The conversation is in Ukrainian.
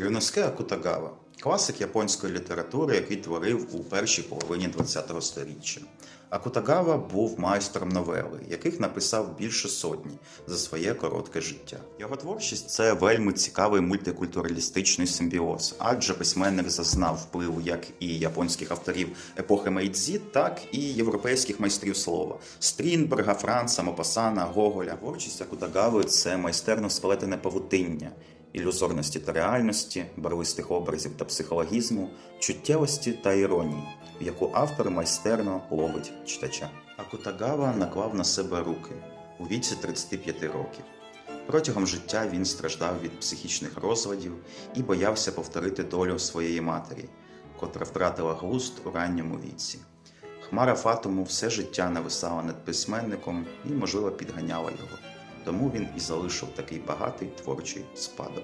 Рюноске Акутагава класик японської літератури, який творив у першій половині ХХ століття. Акутагава був майстром новели, яких написав більше сотні за своє коротке життя. Його творчість це вельми цікавий мультикультуралістичний симбіоз, адже письменник зазнав впливу як і японських авторів епохи Мейдзі, так і європейських майстрів слова Стрінберга, Франца, Мопасана, Гоголя. Творчість Акутагави це майстерно сплетене павутиння ілюзорності та реальності, барвистих образів та психологізму, чуттєвості та іронії, в яку автор майстерно ловить читача. Акутагава наклав на себе руки у віці 35 років. Протягом життя він страждав від психічних розладів і боявся повторити долю своєї матері, котра втратила глузд у ранньому віці. Хмара Фатуму все життя нависала над письменником і, можливо, підганяла його. Тому він і залишив такий багатий творчий спадок.